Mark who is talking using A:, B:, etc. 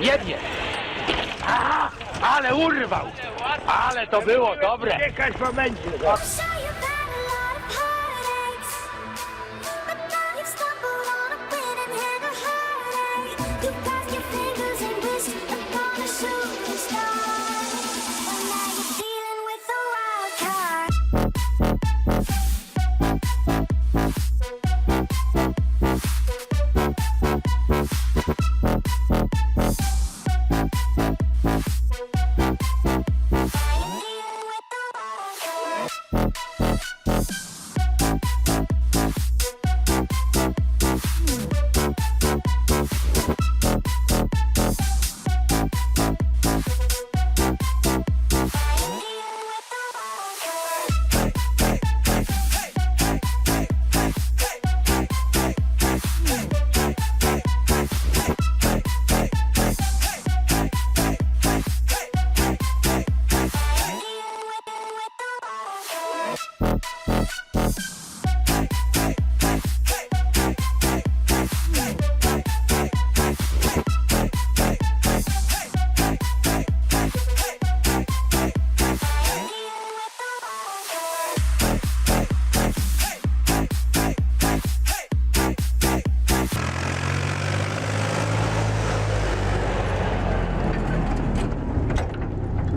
A: jednie. Aha, ale urwał. Ale to było dobre.
B: Czekać w momencie.
C: No. You got